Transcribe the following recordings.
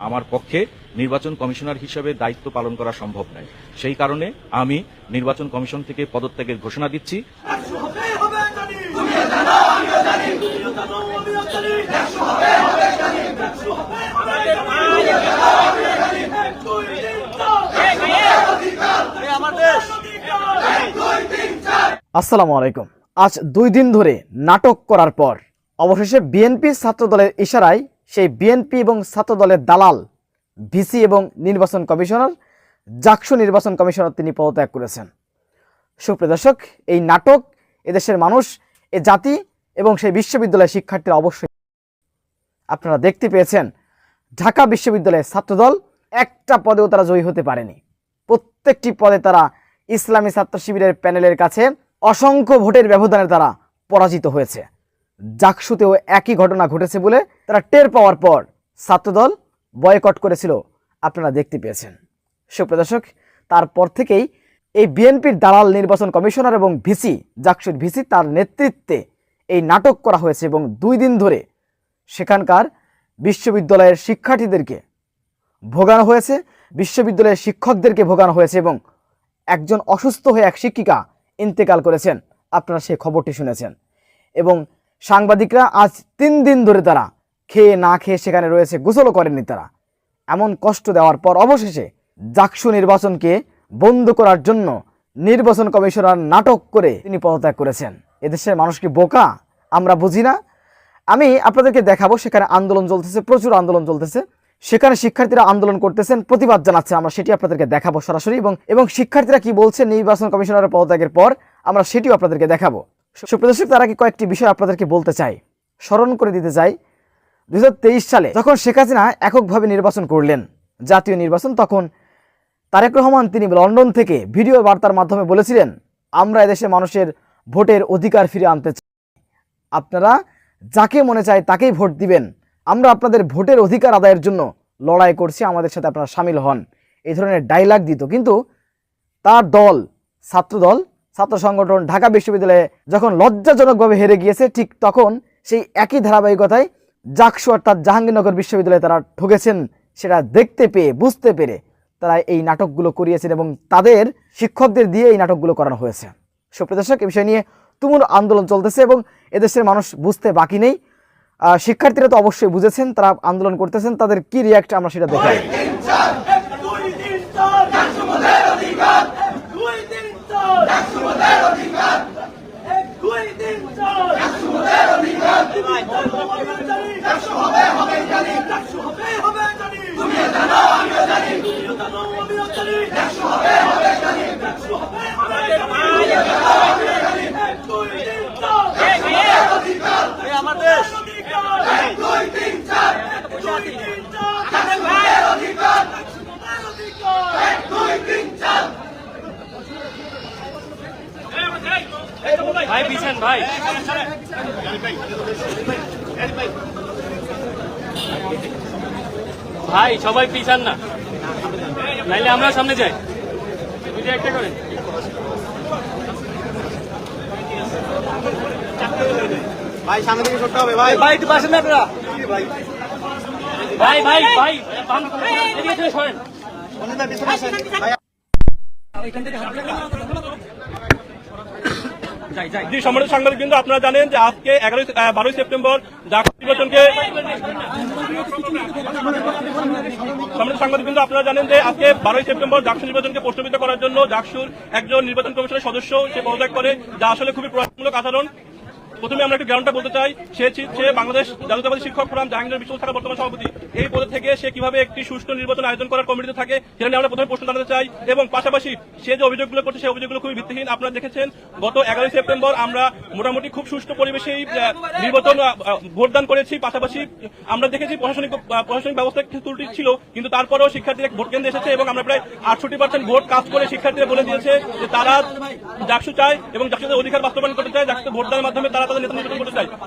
আমার পক্ষে নির্বাচন কমিশনার হিসেবে দায়িত্ব পালন করা সম্ভব নয়। সেই কারণে আমি নির্বাচন কমিশন থেকে পদত্যাগের ঘোষণা দিচ্ছি। আসসালামু আলাইকুম। আজ দুই দিন ধরে নাটক করার পর অবশেষে বিএনপি ছাত্রদলের ইশারায় সেই বিএনপি এবং ছাত্রদলের দালাল ভিসি এবং নির্বাচন কমিশনার, জাকসু নির্বাচন কমিশনার তিনি পদত্যাগ করেছেন। সুপ্রিয় দর্শক, এই নাটক এদেশের মানুষ, এ জাতি এবং সেই বিশ্ববিদ্যালয়ের শিক্ষার্থীরা অবশ্যই আপনারা দেখতে পেয়েছেন। ঢাকা বিশ্ববিদ্যালয়ের ছাত্রদল একটা পদেও তারা জয়ী হতে পারেনি। প্রত্যেকটি পদে তারা ইসলামী ছাত্র শিবিরের প্যানেলের কাছে অসংখ্য ভোটের ব্যবধানে তারা পরাজিত হয়েছে। জাকসুতেও একই ঘটনা ঘটেছে বলে তারা টের পাওয়ার পর ছাত্রদল বয়কট করেছিল। আপনারা দেখতে পেয়েছেন। সুপ্রদর্শক, তারপর থেকেই এই বিএনপির দালাল নির্বাচন কমিশনার এবং ভিসি, জাকসুর ভিসি, তার নেতৃত্বে এই নাটক করা হয়েছে এবং দুই দিন ধরে সেখানকার বিশ্ববিদ্যালয়ের শিক্ষার্থীদেরকে ভোগানো হয়েছে, বিশ্ববিদ্যালয়ের শিক্ষকদেরকে ভোগানো হয়েছে এবং একজন অসুস্থ হয়ে এক শিক্ষিকা ইন্তেকাল করেছেন। আপনারা সেই খবরটি শুনেছেন। এবং সাংবাদিকরা আজ তিন দিন ধরে তারা খেয়ে না খেয়ে সেখানে রয়েছে, গোসলও করেননি তারা। এমন কষ্ট দেওয়ার পর অবশেষে জাকসু নির্বাচনকে বন্ধ করার জন্য নির্বাচন কমিশনার নাটক করে তিনি পদত্যাগ করেছেন। এদেশের মানুষ কি বোকা? আমরা বুঝি না। আমি আপনাদেরকে দেখাবো, সেখানে আন্দোলন চলতেছে, প্রচুর আন্দোলন চলতেছে। সেখানে শিক্ষার্থীরা আন্দোলন করতেছেন, প্রতিবাদ জানাচ্ছে আমরা সেটি আপনাদেরকে দেখাবো সরাসরি এবং এবং শিক্ষার্থীরা কি বলছে নির্বাচন কমিশনারের পদত্যাগের পর, আমরা সেটিও আপনাদেরকে দেখাবো। সুপ্রদর্শক, তার আগে কয়েকটি বিষয় আপনাদেরকে বলতে চাই। স্মরণ করে দিতে চাই দু হাজার তেইশ সালে যখন শেখ হাসিনা এককভাবে নির্বাচন করলেন, জাতীয় নির্বাচন, তখন তারেক রহমান তিনি লন্ডন থেকে ভিডিও বার্তার মাধ্যমে বলেছিলেন, আমরা এদেশে মানুষের ভোটের অধিকার ফিরে আনতে চাই। আপনারা যাকে মনে চায় তাকেই ভোট দিবেন। আমরা আপনাদের ভোটের অধিকার আদায়ের জন্য লড়াই করছি, আমাদের সাথে আপনারা সামিল হন। এই ধরনের ডায়লগ দিত। কিন্তু তার দল, ছাত্রদল ছাত্র সংগঠন ঢাকা বিশ্ববিদ্যালয়ে যখন লজ্জাজনকভাবে হেরে গিয়েছে, ঠিক তখন সেই একই ধারাবাহিকতায় জাকসু অর্থাৎ জাহাঙ্গীরনগর বিশ্ববিদ্যালয়ে তারা ঠকেছেন সেটা দেখতে পেয়ে, বুঝতে পেরে তারা এই নাটকগুলো করিয়েছেন এবং তাদের শিক্ষকদের দিয়ে এই নাটকগুলো করানো হয়েছে। সুপ্রদর্শক এই বিষয় নিয়ে তুমুল আন্দোলন চলতেছে এবং এদেশের মানুষ বুঝতে বাকি নেই। শিক্ষার্থীরা তো অবশ্যই বুঝেছেন, তারা আন্দোলন করতেছেন। তাদের কি রিয়াক্ট আমরা সেটা দেখাই হবে হবে জানি একশো হবে হবে জানি তুমি জানো আমিও জানি তুমিও জানো আমিও জানি একশো হবে হবে জানি একশো হবে হবে জানি এক দুই তিন চার একশোদের অধিকার আমার দেশ অধিকার এক দুই তিন চার দুই তিন চার একশোদের অধিকার একশোদের অধিকার এক দুই তিন চার ভাই পিছন ভাই। ভাই সবাই পিছান না। নাইলে আমরা সামনে যাই। দুইটা একটা করে। ভাই সামনে থেকে সরতে হবে ভাই। ভাই একটু পাশেন না আপনারা? ভাই। ভাই ভাই থেকে সরেন। অনিতা পিছনে আসেন। ভাই জি, সম্মানিত সাংবাদিক কিন্তু আপনারা জানেন যে আজকে এগারোই বারোই সেপ্টেম্বর জাতীয় নির্বাচনকে সম্মানিত সাংবাদিক কিন্তু আপনারা জানেন যে আজকে বারোই সেপ্টেম্বর জাকসু নির্বাচনকে প্রশ্নবিদ্ধ করার জন্য জাকসুর একজন নির্বাচন কমিশনের সদস্য সে পদত্যাগ করে, যা আসলে খুবই প্রয়াসমূলক আচরণ। প্রথমে আমরা একটু গ্রাউন্ডটা বলতে চাই। সে সে বাংলাদেশ জাতীয়তাবাদী শিক্ষক ফোরাম জাহাঙ্গীর বিশ্ব থাকা বর্তমান সভাপতি। এই পদে থেকে সে কীভাবে একটি সুষ্ঠু নির্বাচন আয়োজন করার কমিটিতে থাকে, সেটা আমরা প্রথমে প্রশ্ন জানাতে চাই এবং পাশাপাশি সে যে অভিযোগগুলো করছে, সেই অভিযোগগুলো খুবই ভিত্তিহীন। আপনারা দেখেছেন, গত এগারোই সেপ্টেম্বর আমরা মোটামুটি খুব সুষ্ঠু পরিবেশেই নির্বাচন ভোটদান করেছি। পাশাপাশি আমরা দেখেছি প্রশাসনিক প্রশাসনিক ব্যবস্থা কিছু ত্রুটি ছিল, কিন্তু তারপরেও শিক্ষার্থীরা ভোট কেন্দ্রে এসেছে এবং আমরা প্রায় আটষট্টি পার্সেন্ট ভোট কাজ করে শিক্ষার্থীরা বলে দিয়েছে যে তারা জাকসু চায় এবং জাকসুদের অধিকার বাস্তবায়ন করতে চায় জাকসুতে ভোটদানের মাধ্যমে তারা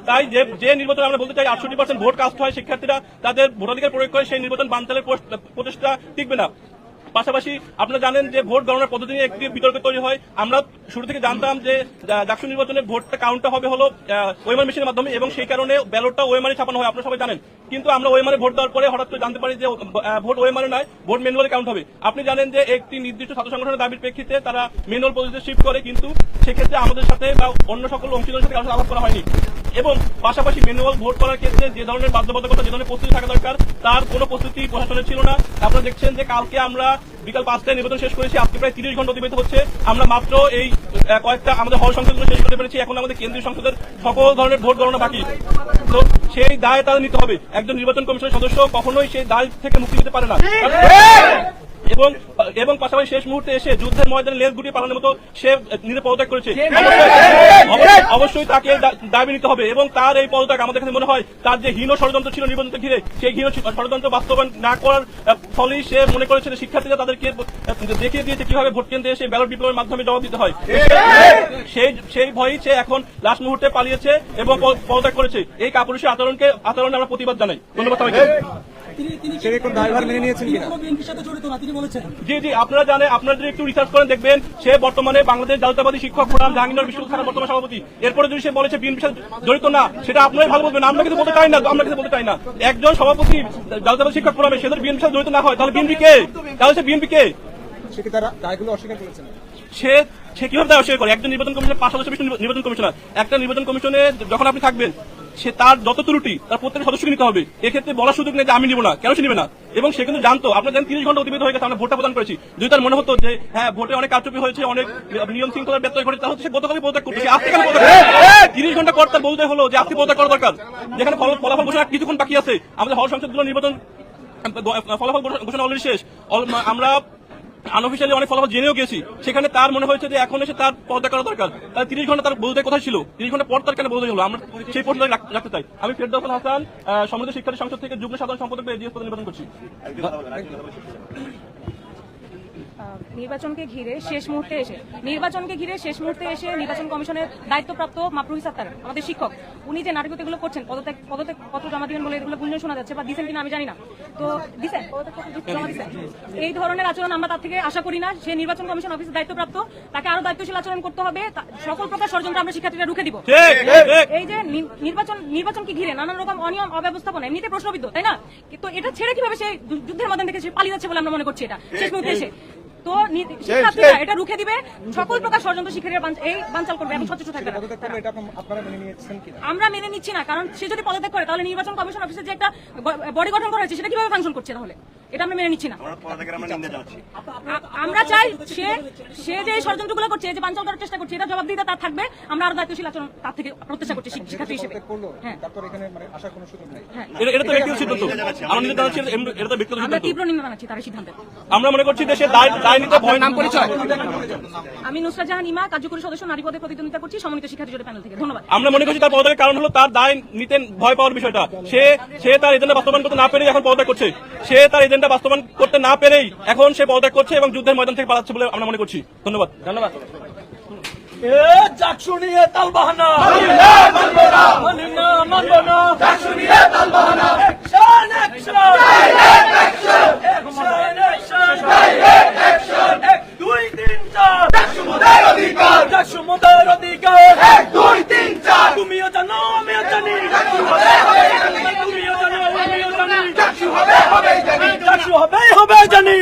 তাই যে যে নির্বাচন আমরা বলতে চাই, আটষট্টি পার্সেন্ট ভোট কাস্ট হয় শিক্ষার্থীরা তাদের ভোটাধিকার প্রয়োগ করে সেই নির্বাচন বানচালের প্রচেষ্টা টিকবে না। পাশাপাশি আপনারা জানেন যে ভোট গণনার পদ্ধতি নিয়ে একটি বিতর্ক তৈরি হয়। আমরা শুরু থেকে জানতাম যে ডাকসু নির্বাচনে ভোটটা কাউন্টটা হবে হলো ওয়েমার মেশিনের মাধ্যমে এবং সেই কারণে ব্যালটটা ওয়েমারে ছাপানো হয়, আপনারা সবাই জানেন। কিন্তু আমরা ওয়েমারে ভোট দেওয়ার পরে হঠাৎ করে জানতে পারি যে ভোট ওয়েমারে নয়, ভোট ম্যানুয়ালে কাউন্ট হবে। আপনি জানেন যে একটি নির্দিষ্ট ছাত্র সংগঠনের দাবির প্রেক্ষিতে তারা ম্যানুয়াল পদ্ধতিতে শিফট করে, কিন্তু সেক্ষেত্রে আমাদের সাথে বা অন্য সকল অংশীদারের সাথে কারোর আলাপ করা হয়নি। এবং পাশাপাশি ম্যানুয়াল ভোট করার ক্ষেত্রে যে ধরনের বাধ্যবাধকতা, যে ধরনের প্রস্তুতি থাকা দরকার, তার কোনো প্রস্তুতি প্রশাসনের ছিল না। আপনারা দেখছেন যে কালকে আমরা বিকাল পাঁচটায় নিবেদন শেষ করেছি, আজকে প্রায় তিরিশ ঘণ্টা অতিবাহিত হচ্ছে। আমরা মাত্র এই কয়েকটা আমাদের হল সংসদগুলো শেষ করতে পেরেছি। এখন আমাদের কেন্দ্রীয় সংসদের সকল ধরনের ভোট গণনা বাকি। তো সেই দায় তারা নিতে হবে। একজন নির্বাচন কমিশনের সদস্য কখনোই সেই দায় থেকে মুক্তি দিতে পারে না। এবং এবং পাশাপাশি শেষ মুহূর্তে এসে যুদ্ধের ময়দানে লেজ গুটিয়ে পালানোর মতো সে নিজে পদত্যাগ করেছে। অবশ্যই- তাকে দাবি নিতে হবে এবং তার এই পদত্যাগ আমাদের কাছে মনে হয় তার যে হীন ষড়যন্ত্র ছিল নির্বাচনকে ঘিরে সেই হীন ষড়যন্ত্র বাস্তবায়ন না করার ফলেই সে মনে করেছে যে শিক্ষার্থীরা তাদেরকে দেখিয়ে দিয়েছে কীভাবে ভোট কেন্দ্রে এসে ব্যালট বিপ্লবের মাধ্যমে জবাব দিতে হয়। সেই সেই ভয়ই সে এখন লাস্ট মুহূর্তে পালিয়েছে এবং পদ- পদত্যাগ করেছে। এই কাপুরুষের আচরণকে আচরণে আমরা প্রতিবাদ জানাই। ধন্যবাদ সবাইকে। জি জি আপনারা জানেন আপনারা যদি একটু রিসার্চ করেন দেখবেন সে বর্তমানে বাংলাদেশ জাতীয়তাবাদী শিক্ষক ফোরাম জাহাঙ্গীরনগর বিশ্ববিদ্যালয় বর্তমান সভাপতি। এরপরে যদি সে বলেছে বিএনপির সাথে জড়িত না সেটা আপনারাই ভালো বলবেন আমরা কিন্তু বলতে চাই না আমরা কিন্তু বলতে চাই না। একজন সভাপতি জাতীয়তাবাদী শিক্ষক ফোরামে সে যদি বিএনপির সাথে জড়িত না হয় তাহলে বিএনপি কে? তাহলে সে বিএনপি কে? সেটি তারা দায়গুলো অস্বীকার করেছেন সে সে কীভাবে দায় অস্বীকার করে? একজন নির্বাচন কমিশনের পাঁচ সদস্য নির্বাচন কমিশনার। একটা নির্বাচন কমিশনে যখন আপনি থাকবেন সে তার যত ত্রুটি, তার প্রত্যেক সদস্যকে নিতে হবে। এক্ষেত্রে বলার সুযোগ নেই যে আমি নিব না। কেন সে নিবে না? এবং সে কিন্তু জানতো। আপনার জানেন তিরিশ ঘণ্টা অতিবাহিত হয়ে গেছে, আমরা ভোটটা প্রদান করেছি। যদি তার মনে হতো যে হ্যাঁ ভোটে অনেক কারচুপি হয়েছে, অনেক নিয়ম শৃঙ্খলার ব্যত্যয় ঘটেছে, তাহলে সে গতকালই পদত্যাগ করছে আজকে কেন তিরিশ ঘণ্টা পর তার বলতে হলো যে, আজকে পদত্যাগ করা দরকার। যেখানে ফল- ফলাফল ঘোষণা কিছুক্ষণ বাকি আছে। আমাদের হল সংসদগুলো নির্বাচন, ফলাফল ঘোষণা অলরেডি শেষ। আমরা আনঅফিসিয়ালি অনেক ফলাফল জেনেও গেছি। সেখানে তার মনে হয়েছে যে এখন এসে তার পদত্যাগ করা দরকার। তার তিরিশ ঘণ্টা তার বলতে কথা ছিল? তিরিশ ঘণ্টা পর তার কেন বলতে হলো? আমরা সেই প্রশ্ন রাখ- রাখতে চাই। আমি ফেরদৌল হাসান সমৃদ্ধ শিক্ষার্থী সংসদ থেকে যুগ্ম সাধারণ সম্পাদক নির্বাচন করছি। নির্বাচনকে ঘিরে শেষ মুহূর্তে এসে নির্বাচনকে ঘিরে শেষ মুহূর্তে এসে নির্বাচন কমিশনের দায়িত্বপ্রাপ্ত মাপরু হিসাব তার আমাদের শিক্ষক। উনি যে নাটকগুলো করছেন পদত্যাগ পদত্যাগ পত্র জমা দিবেন বলে এগুলো গুঞ্জন শোনা যাচ্ছে বা দিচ্ছেন কিনা আমি জানি না। তো দিচ্ছেন এই ধরনের আচরণ আমরা তার থেকে আশা করি না। সে নির্বাচন কমিশন অফিসের দায়িত্বপ্রাপ্ত তাকে আরও দায়িত্বশীল আচরণ করতে হবে। সকল প্রকার ষড়যন্ত্র আমরা শিক্ষার্থীরা রুখে দিব। এই যে নির্বাচন নির্বাচনকে ঘিরে নানান রকম অনিয়ম অব্যবস্থাপনা এমনিতে প্রশ্নবিদ্ধ তাই না? তো এটা ছেড়ে কীভাবে সে যুদ্ধের মধ্যে থেকে সে পালিয়ে যাচ্ছে বলে আমরা মনে করছি এটা? শেষ মুহূর্তে এসে। তো শিক্ষার্থীরা এটা রুখে দিবে। সকল প্রকার ষড়যন্ত্র শিক্ষার্থীরা এই বানচাল করবে। এবং সচেষ্ট থাকবে মেনে আমরা মেনে নিচ্ছি না কারণ সে যদি পদত্যাগ করে তাহলে নির্বাচন কমিশন অফিসে যে একটা বডি গঠন করা হয়েছে সেটা কীভাবে ফাংশন করছে তাহলে? এটা আমরা মেনে নিচ্ছি না। আমরা চাই সে সে যে ষড়যন্ত্রগুলো করছে যে বাঞ্চাল করার চেষ্টা করছে এটা জবাব দিতে তার থাকবে। আমরা আরও দায়িত্বশীল আচরণ তার থেকে প্রত্যাশা করছি শিক্ষার্থী হিসেবে। হ্যাঁ। তারপর এখানে মানে আসার কোনো সুযোগ নেই। হ্যাঁ। আমরা তীব্র নিন্দা জানাচ্ছি তার সিদ্ধান্তে। আমরা মনে করছি যে সে দায় দায় নিতে ভয় নাম পরিচয়। আমি নুসরাত জাহান ইমা কার্যকরী সদস্য নারী পদে প্রতিদ্বন্দ্বিতা করছি সমন্বিত শিক্ষার্থী জোট প্যানেল থেকে। ধন্যবাদ। আমরা মনে করছি তার পদত্যাগের কারণ হলো তার দায় নিতে ভয় পাওয়ার বিষয়টা। সে সে তার এজেন্ডা বাস্তবায়ন করতে না পেরে এখন পদত্যাগ করছে। সে তার এজেন্ডা বাস্তবায়ন করতে না পেরেই এখন সে পদত্যাগ করছে এবং যুদ্ধের ময়দান থেকে পালাচ্ছে বলে আমরা মনে করছি। ধন্যবাদ। ধন্যবাদ। মানি দুই তিন চার। অধিকার চাকসু অধিকার। এক দুই তিন চার। তুমিও জানো আমিও জানি। তুমিও চাকসু হবে জানি।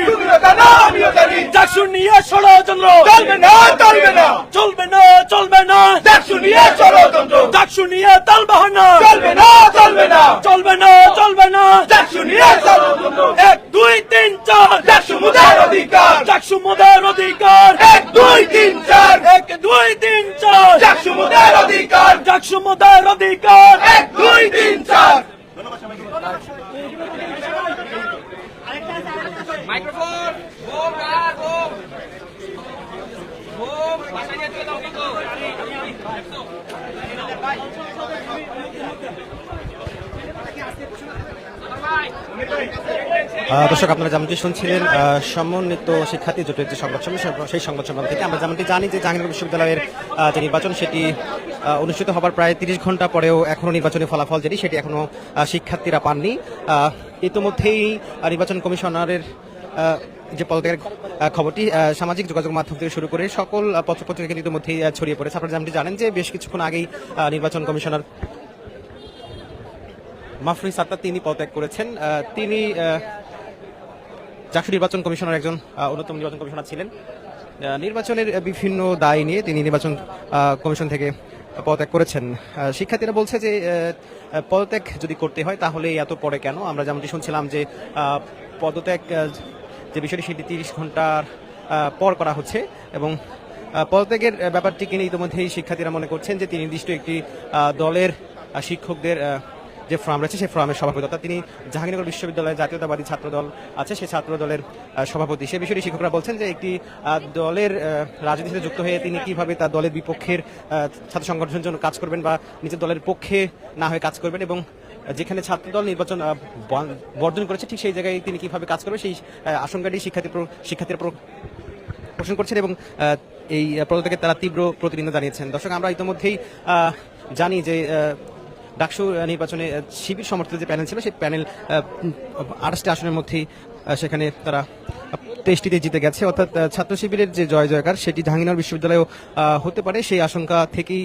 চাকসু নিয়ে ষড়যন্ত্র চলবে না চলবে না। চলবে না চলবে না। চাকসু নিয়ে ষড়যন্ত্র চাকসু নিয়ে তাল বাহানা। চলবে না চলবে না। চলবে না চলবে না। চাকসু নিয়ে ষড়যন্ত্র এক দুই তিন চার। চাকসু মুদের অধিকার। চাকসু মুদের অধিকার। এক দুই তিন চার। এক দুই তিন চার। চাকসু মুদের অধিকার। চাকসু মুদের অধিকার। এক দুই তিন চার আহ, দর্শক, আপনারা যেমনটি শুনছিলেন সমন্বিত শিক্ষার্থী জোটের যে সংবাদ সম্মেলন সেই- সংবাদ সম্মেলন থেকে আমরা যেমনটি জানি যে জাহাঙ্গীরনগর বিশ্ববিদ্যালয়ের যে নির্বাচন, সেটি অনুষ্ঠিত হবার প্রায় তিরিশ ঘণ্টা পরেও এখনও নির্বাচনী ফলাফল যেটি, সেটি এখনও শিক্ষার্থীরা পাননি। ইতিমধ্যেই নির্বাচন কমিশনারের যে পদত্যাগের খবরটি সামাজিক যোগাযোগ মাধ্যম থেকে শুরু করে সকল পত্রপত্রিকা ইতিমধ্যেই ছড়িয়ে পড়েছে। আপনারা যেমনটি জানেন যে বেশ কিছুক্ষণ আগেই নির্বাচন কমিশনার মাফরুই সাত্তার তিনি পদত্যাগ করেছেন। তিনি জাতীয় নির্বাচন কমিশনের একজন অন্যতম নির্বাচন কমিশনার ছিলেন। নির্বাচনের বিভিন্ন দায় নিয়ে তিনি নির্বাচন কমিশন থেকে পদত্যাগ করেছেন। শিক্ষার্থীরা বলছে যে পদত্যাগ যদি করতে হয় তাহলে এত পরে কেন? আমরা যেমনটি শুনছিলাম যে পদত্যাগ যে বিষয়টি সেটি তিরিশ ঘণ্টার পর করা হচ্ছে এবং পদত্যাগের আহ, ব্যাপারটিকে নিয়ে ইতিমধ্যেই শিক্ষার্থীরা মনে করছেন যে তিনি নির্দিষ্ট একটি দলের শিক্ষকদের যে ফ্রাম রয়েছে, সেই ফর্মের সভাপতি, অর্থাৎ তিনি জাহাঙ্গীরনগর বিশ্ববিদ্যালয়ের জাতীয়তাবাদী ছাত্র দল আছে, সেই ছাত্র দলের সভাপতি। সে বিষয়টি শিক্ষকরা বলছেন যে একটি দলের রাজনীতিতে যুক্ত হয়ে তিনি কীভাবে তার দলের বিপক্ষের ছাত্র সংগঠনের জন্য কাজ করবেন বা নিজের দলের পক্ষে না হয়ে কাজ করবেন এবং যেখানে ছাত্রদল নির্বাচন বর্জন করেছে, ঠিক সেই জায়গায় তিনি কীভাবে কাজ করবেন সেই আশঙ্কাটি শিক্ষার্থী শিক্ষার্থীরা পোষণ করছেন এবং এই পদত্যাগের তারা তীব্র প্রতিনিধিত্ব জানিয়েছেন। দর্শক, আমরা ইতিমধ্যেই জানি যে ডাকসু নির্বাচনে শিবির সমর্থিত যে প্যানেল ছিল, সেই প্যানেল আঠাশটি আসনের মধ্যেই সেখানে তারা তেইশটিতে জিতে গেছে। অর্থাৎ ছাত্র শিবিরের যে জয় জয়কার, সেটি জাহাঙ্গীরনগর বিশ্ববিদ্যালয়েও হতে পারে। সেই আশঙ্কা থেকেই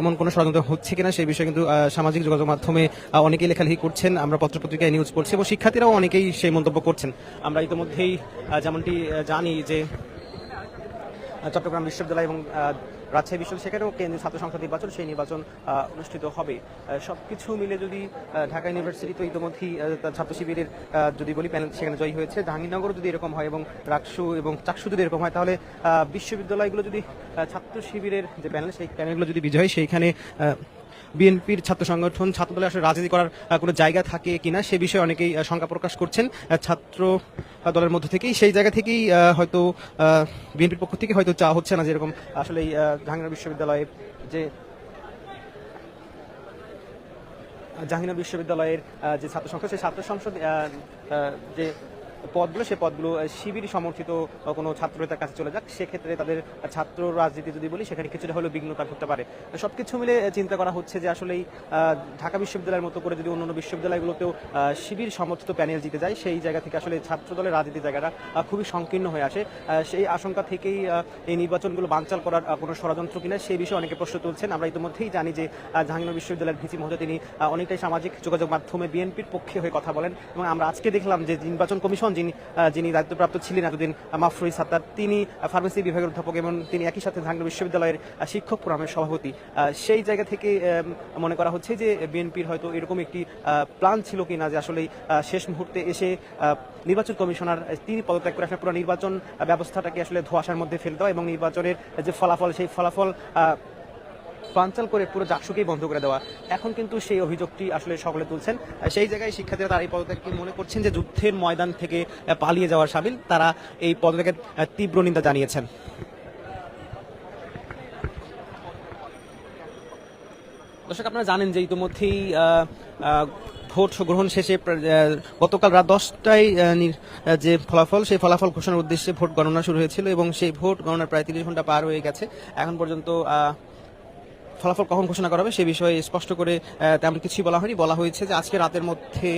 এমন কোনো ষড়যন্ত্র হচ্ছে কিনা, সেই বিষয়ে কিন্তু সামাজিক যোগাযোগ মাধ্যমে অনেকেই লেখালেখি করছেন। আমরা পত্রপত্রিকায় নিউজ পড়ছি এবং শিক্ষার্থীরাও অনেকেই সেই মন্তব্য করছেন। আমরা ইতিমধ্যেই যেমনটি জানি যে চট্টগ্রাম বিশ্ববিদ্যালয় এবং রাজশাহী বিশ্ববিদ্যালয়, সেখানেও কেন্দ্রীয় ছাত্র সংসদ নির্বাচন, সেই নির্বাচন অনুষ্ঠিত হবে। সব কিছু মিলে যদি ঢাকা ইউনিভার্সিটি তো ইতিমধ্যেই ছাত্র শিবিরের যদি বলি, প্যানেল সেখানে জয়ী হয়েছে। জাহাঙ্গীরনগরও যদি এরকম হয় এবং রাকসু এবং চাকসু যদি এরকম হয়, তাহলে বিশ্ববিদ্যালয়গুলো যদি ছাত্র শিবিরের যে প্যানেল, সেই প্যানেলগুলো যদি বিজয় সেইখানে বিএনপির ছাত্র সংগঠন ছাত্রদলে আসলে রাজনীতি করার কোনো জায়গা থাকে কিনা সে বিষয়ে অনেকেই শঙ্কা প্রকাশ করছেন। ছাত্র দলের মধ্য থেকেই সেই জায়গা থেকেই হয়তো বিএনপির পক্ষ থেকে হয়তো চা হচ্ছে না যেরকম আসলে আহ, বিশ্ববিদ্যালয়ে যে জাহাঙ্গীরনগর বিশ্ববিদ্যালয়ের যে ছাত্র সংসদ সেই ছাত্র সংসদ যে পদগুলো সে পদগুলো শিবির সমর্থিত কোনো ছাত্র নেতার কাছে চলে যাক। সেক্ষেত্রে তাদের ছাত্র রাজনীতি যদি বলি সেখানে কিছুটা হলেও বিঘ্নতা ঘটতে পারে। সব কিছু মিলে চিন্তা করা হচ্ছে যে আসলেই ঢাকা বিশ্ববিদ্যালয়ের মতো করে যদি অন্যান্য বিশ্ববিদ্যালয়গুলোতেও শিবির সমর্থিত প্যানেল জিতে যায় সেই জায়গা থেকে আসলে ছাত্র দলের রাজনীতির জায়গাটা খুবই সংকীর্ণ হয়ে আসে। সেই আশঙ্কা থেকেই এই নির্বাচনগুলো বানচাল করার কোনো ষড়যন্ত্র কিনা সেই বিষয়ে অনেকে প্রশ্ন তুলছেন। আমরা ইতিমধ্যেই জানি যে আহ, জাহাঙ্গীরনগর বিশ্ববিদ্যালয়ের ভিসি মহোদয় তিনি অনেকটাই সামাজিক যোগাযোগ মাধ্যমে বিএনপির পক্ষে হয়ে কথা বলেন। এবং আমরা আজকে দেখলাম যে নির্বাচন কমিশন যিনি যিনি দায়িত্বপ্রাপ্ত ছিলেন এতদিন মাফরুই সাত্তার, তিনি ফার্মেসি বিভাগের অধ্যাপক এবং তিনি একই সাথে জাহাঙ্গীরনগর বিশ্ববিদ্যালয়ের শিক্ষক ফোরামের সভাপতি। সেই জায়গা থেকে মনে করা হচ্ছে যে বিএনপির হয়তো এরকম একটি প্ল্যান ছিল কিনা যে আসলে শেষ মুহূর্তে এসে নির্বাচন কমিশনার তিনি পদত্যাগ করে আসলে পুরো নির্বাচন ব্যবস্থাটাকে আসলে ধোয়াশার মধ্যে ফেলে দেওয়া এবং নির্বাচনের যে ফলাফল, সেই ফলাফল বানচাল করে পুরো জাকসুকেই বন্ধ করে দেওয়া। এখন কিন্তু সেই অভিযোগটি আসলে সকলে তুলছেন। সেই জায়গায় শিক্ষার্থীরা তার এই পদত্যাগকে মনে করছেন যে যুদ্ধের ময়দান থেকে পালিয়ে যাওয়ার সামিল? তারা এই পদত্যাগের তীব্র নিন্দা জানিয়েছেন। দর্শক, আপনারা জানেন যে ইতিমধ্যেই ভোট গ্রহণ শেষে গতকাল রাত দশটায় যে ফলাফল, সেই ফলাফল ঘোষণার উদ্দেশ্যে ভোট গণনা শুরু হয়েছিল এবং সেই ভোট গণনার প্রায় তিরিশ ঘণ্টা পার হয়ে গেছে। এখন পর্যন্ত ফলাফল কখন ঘোষণা করা হবে সে বিষয়ে স্পষ্ট করে তেমন কিছুই বলা হয়নি। বলা হয়েছে যে আজকে রাতের মধ্যে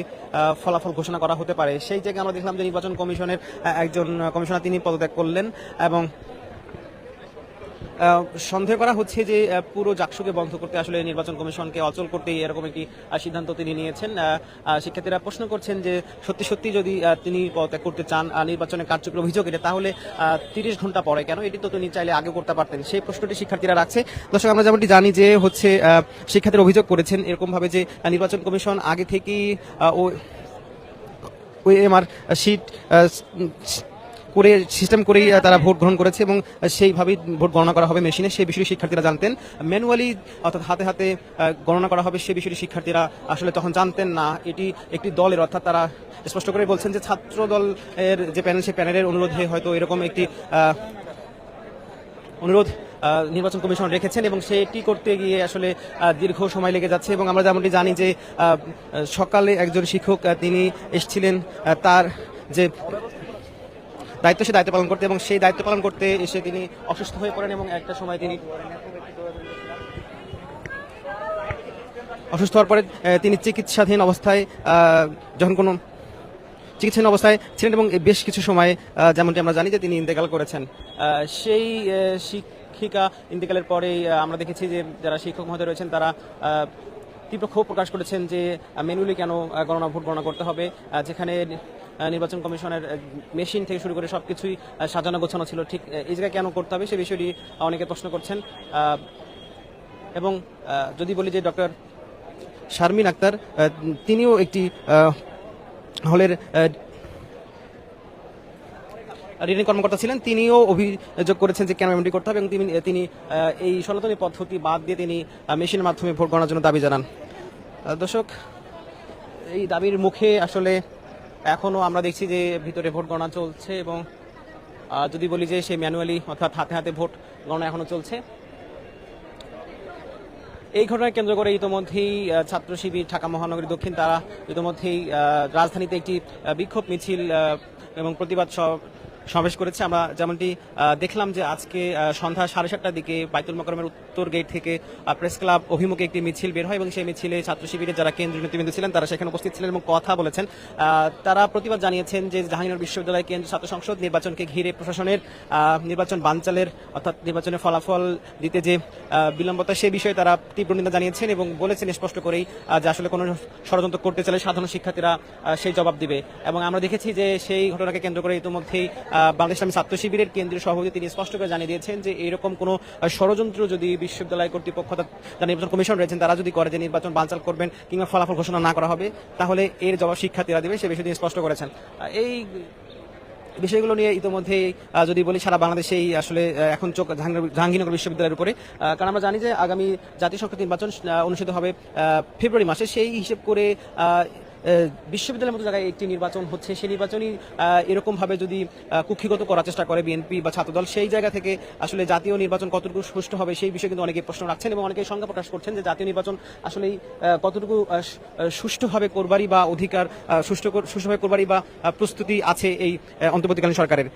ফলাফল ঘোষণা করা হতে পারে। সেই জায়গায় আমরা দেখলাম যে নির্বাচন কমিশনের একজন কমিশনার তিনি পদত্যাগ করলেন এবং সন্দেহ করা হচ্ছে যে পুরো জাকসুকে বন্ধ করতে আসলে নির্বাচন কমিশনকে অচল করতে এরকম একটি সিদ্ধান্ত তিনি নিয়েছেন। শিক্ষার্থীরা প্রশ্ন করছেন যে, সত্যি সত্যি যদি তিনি পদত্যাগ করতে চান নির্বাচনের কার্যক্রম অভিযোগ এটা, তাহলে তিরিশ ঘণ্টা পরে কেন? এটি তো তিনি চাইলে আগে করতে পারতেন। সেই প্রশ্নটি শিক্ষার্থীরা রাখছে। দর্শক, আমরা যেমনটি জানি যে, হচ্ছে শিক্ষার্থীরা অভিযোগ করেছেন এরকমভাবে যে নির্বাচন কমিশন আগে থেকেই ও ও ওএমআর শিট করে সিস্টেম করেই তারা ভোট গ্রহণ করেছে এবং সেইভাবেই ভোট গণনা করা হবে মেশিনে সেই বিষয়টি শিক্ষার্থীরা জানতেন। ম্যানুয়ালি অর্থাৎ হাতে হাতে গণনা করা হবে সেই বিষয়টি শিক্ষার্থীরা আসলে তখন জানতেন না। এটি একটি দলের, অর্থাৎ তারা স্পষ্ট করে বলছেন যে ছাত্র দলের যে প্যানেল সেই প্যানেলের অনুরোধে হয়তো এরকম একটি অনুরোধ নির্বাচন কমিশন রেখেছেন এবং সেটি করতে গিয়ে আসলে দীর্ঘ সময় লেগে যাচ্ছে এবং আমরা যেমনটি জানি যে সকালে একজন শিক্ষক তিনি এসেছিলেন তার যে দায়িত্ব সে দায়িত্ব পালন করতে এবং সেই দায়িত্ব পালন করতে এসে তিনি অসুস্থ হয়ে পড়েন এবং একটা সময় তিনি অসুস্থ হওয়ার পরে তিনি চিকিৎসাধীন অবস্থায় যখন কোনো চিকিৎসাধীন অবস্থায় ছিলেন এবং বেশ কিছু সময় যেমনটি আমরা জানি যে তিনি ইন্তেকাল করেছেন। সেই শিক্ষিকা ইন্তেকালের পরেই আমরা দেখেছি যে যারা শিক্ষক মহোদয় রয়েছেন, তারা তীব্র ক্ষোভ প্রকাশ করেছেন যে মেনুলি কেন গণনা, ভোট গণনা করতে হবে যেখানে নির্বাচন কমিশনের মেশিন থেকে শুরু করে সবকিছুই আহ, সাজানো গোছানো ছিল। ঠিক এই জায়গায় কেন করতে হবে সে বিষয়টি অনেকে প্রশ্ন করছেন। এবং যদি বলি যে ডক্টর শারমিন আক্তার তিনিও একটি হলের রিটার্নিং কর্মকর্তা ছিলেন। তিনিও অভিযোগ করেছেন যে কেন এমনটি করতে হবে এবং তিনি তিনি এই সনাতনী পদ্ধতি বাদ দিয়ে তিনি মেশিনের মাধ্যমে ভোট গণনার জন্য দাবি জানান। দর্শক এই দাবির মুখে আসলে এখনও আমরা দেখছি যে ভিতরে ভোট গণনা চলছে এবং যদি বলি যে সেই ম্যানুয়ালি অর্থাৎ হাতে হাতে ভোট গণনা এখনও চলছে। এই ঘটনার কেন্দ্র করে ইতোমধ্যেই ছাত্র শিবির ঢাকা মহানগরী দক্ষিণ তারা ইতোমধ্যেই রাজধানীতে একটি বিক্ষোভ মিছিল এবং প্রতিবাদ সমাবেশ করেছে। আমরা যেমনটি দেখলাম যে আজকে সন্ধ্যা সাড়ে সাতটার দিকে বাইতুল মকরমের উত্তর গেট থেকে প্রেস ক্লাব অভিমুখে একটি মিছিল বের হয় এবং সেই মিছিলে ছাত্র শিবিরের যারা কেন্দ্রীয় নেতৃবৃন্দ ছিলেন, তারা সেখানে উপস্থিত ছিলেন এবং কথা বলেছেন। তারা প্রতিবাদ জানিয়েছেন যে জাহাঙ্গীরনগর বিশ্ববিদ্যালয় কেন্দ্রীয় ছাত্র সংসদ নির্বাচনকে ঘিরে প্রশাসনের নির্বাচন বানচালের, অর্থাৎ নির্বাচনের ফলাফল দিতে যে বিলম্বতা, সে বিষয়ে তারা তীব্র নিন্দা জানিয়েছেন এবং বলেছেন স্পষ্ট করেই যে আসলে কোনো ষড়যন্ত্র করতে চাইলে সাধারণ শিক্ষার্থীরা সেই জবাব দিবে। এবং আমরা দেখেছি যে সেই ঘটনাকে কেন্দ্র করে ইতিমধ্যেই বাংলাদেশ ইসলামী ছাত্র শিবিরের কেন্দ্রীয় সভাপতি তিনি স্পষ্ট করে জানিয়ে দিয়েছেন যে এরকম কোনো ষড়যন্ত্র যদি বিশ্ববিদ্যালয় কর্তৃপক্ষ নির্বাচন কমিশন রয়েছেন, তারা যদি করে যে নির্বাচন বানচাল করবেন কিংবা ফলাফল ঘোষণা না করা হবে, তাহলে এর জবাব শিক্ষার্থীরা দেবে, সে বিষয়ে তিনি স্পষ্ট করেছেন। এই বিষয়গুলো নিয়ে ইতিমধ্যে যদি বলি সারা বাংলাদেশেই আসলে এখন চোখ জাহাঙ্গীর- জাহাঙ্গীরনগর বিশ্ববিদ্যালয়ের উপরে। কারণ আমরা জানি যে আগামী জাতীয় সংসদ নির্বাচন অনুষ্ঠিত হবে ফেব্রুয়ারি মাসে। সেই হিসেব করে বিশ্ববিদ্যালয়ের মতো জায়গায় একটি নির্বাচন হচ্ছে। সেই নির্বাচনই এরকমভাবে যদি কুক্ষিগত করার চেষ্টা করে বিএনপি বা ছাত্রদল, সেই জায়গা থেকে আসলে জাতীয় নির্বাচন কতটুকু সুষ্ঠু হবে সেই বিষয়ে কিন্তু অনেকে প্রশ্ন রাখছেন এবং অনেকে সংখ্যা প্রকাশ করছেন যে জাতীয় নির্বাচন আসলেই কতটুকু সুষ্ঠুভাবে করবারই বা অধিকার সুষ্ঠু সুষ্ঠুভাবে করবারই বা প্রস্তুতি আছে এই অন্তর্বর্তীকালীন সরকারের।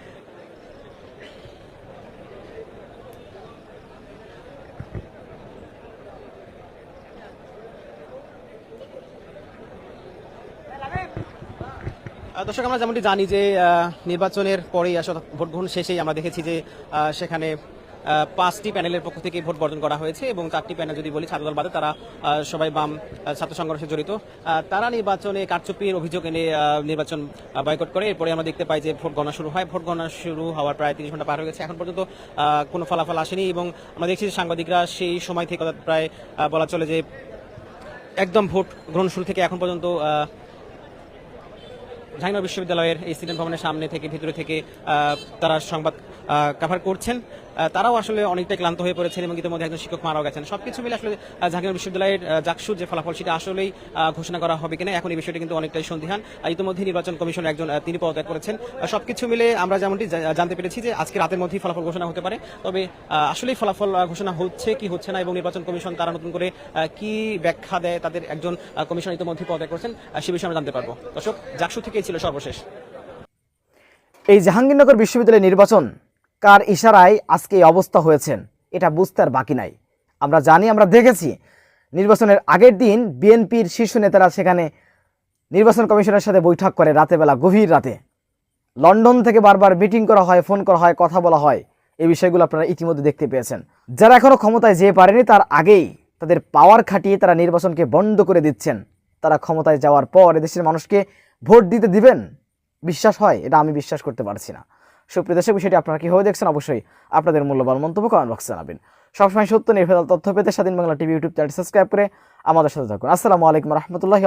দর্শক, আমরা যেমনটি জানি যে নির্বাচনের পরেই আসলে ভোট গ্রহণ শেষেই আমরা দেখেছি যে সেখানে পাঁচটি প্যানেলের পক্ষ থেকে ভোট বর্জন করা হয়েছে এবং চারটি প্যানেল যদি বলি, ছাত্রদল বাদে তারা সবাই বাম ছাত্র সংঘর্ষে জড়িত। তারা নির্বাচনে কারচুপির অভিযোগ এনে নির্বাচন বয়কট করে। এরপরে আমরা দেখতে পাই যে, ভোট গণনা শুরু হয়। ভোট গণনা শুরু হওয়ার প্রায় তিরিশ ঘণ্টা পার হয়ে গেছে। এখন পর্যন্ত কোনো ফলাফল আসেনি এবং আমরা দেখছি যে, সাংবাদিকরা সেই সময় থেকে প্রায় বলা চলে যে, একদম ভোট গ্রহণ শুরু থেকে এখন পর্যন্ত আহ, বিশ্ববিদ্যালয়ের এই স্টুডেন্ট ভবনের সামনে থেকে ভিতরে থেকে তারা সংবাদ কাভার করছেন। তারাও আসলে অনেকটাই ক্লান্ত হয়ে পড়েছেন এবং ইতিমধ্যে একজন শিক্ষক মারাও গেছেন। সবকিছু মিলে আসলে আহ, জাহাঙ্গীরনগর বিশ্ববিদ্যালয়ের জাকসুর যে ফলাফল সেটা আসলেই ঘোষণা করা হবে কিনা এখন এই বিষয়টি কিন্তু অনেকটাই সন্দিহান। আর ইতিমধ্যে নির্বাচন কমিশন একজন তিনি পদত্যাগ করেছেন। সবকিছু মিলে আমরা যেমনটি জানতে পেরেছি যে আজকে রাতের মধ্যেই ফলাফল ঘোষণা হতে পারে। তবে আসলেই ফলাফল ঘোষণা হচ্ছে কি হচ্ছে না এবং নির্বাচন কমিশন তারা নতুন করে কি ব্যাখ্যা দেয় তাদের একজন কমিশন ইতিমধ্যে পদত্যাগ করেছেন সে বিষয়ে আমরা জানতে পারব। দর্শক জাকসু থেকেই ছিল সর্বশেষ। এই জাহাঙ্গীরনগর বিশ্ববিদ্যালয়ের নির্বাচন কার ইশারায় আজকে এই অবস্থা হয়েছেন, এটা বুঝতে আর বাকি নাই। আমরা জানি, আমরা দেখেছি, নির্বাচনের আগের দিন বিএনপির শীর্ষ নেতারা সেখানে নির্বাচন কমিশনের সাথে বৈঠক করে রাতে বেলা, গভীর রাতে। লন্ডন থেকে বারবার মিটিং করা হয়, ফোন করা হয়, কথা বলা হয়। এই বিষয়গুলো আপনারা ইতিমধ্যে দেখতে পেয়েছেন। যারা এখনও ক্ষমতায় যেতে পারেনি, তার আগেই তাদের পাওয়ার খাটিয়ে তারা নির্বাচনকে বন্ধ করে দিচ্ছেন। তারা ক্ষমতায় যাওয়ার পর এদেশের মানুষকে ভোট দিতে দিবেন? বিশ্বাস হয়? এটা আমি বিশ্বাস করতে পারছি না। সুপ্রিয় দর্শক, বিষয়টি আপনারা কীভাবে দেখছেন অবশ্যই আপনাদের মূল্যবান মন্তব্য কমেন্ট বক্সে জানাবেন। সবসময় সত্য নির্ভেদাল তথ্য পেতে Swadhin Bangla TV YouTube channel subscribe করে আমাদের সাথে থাকুন। আসসালামু আলাইকুম রহমতুল্লাহি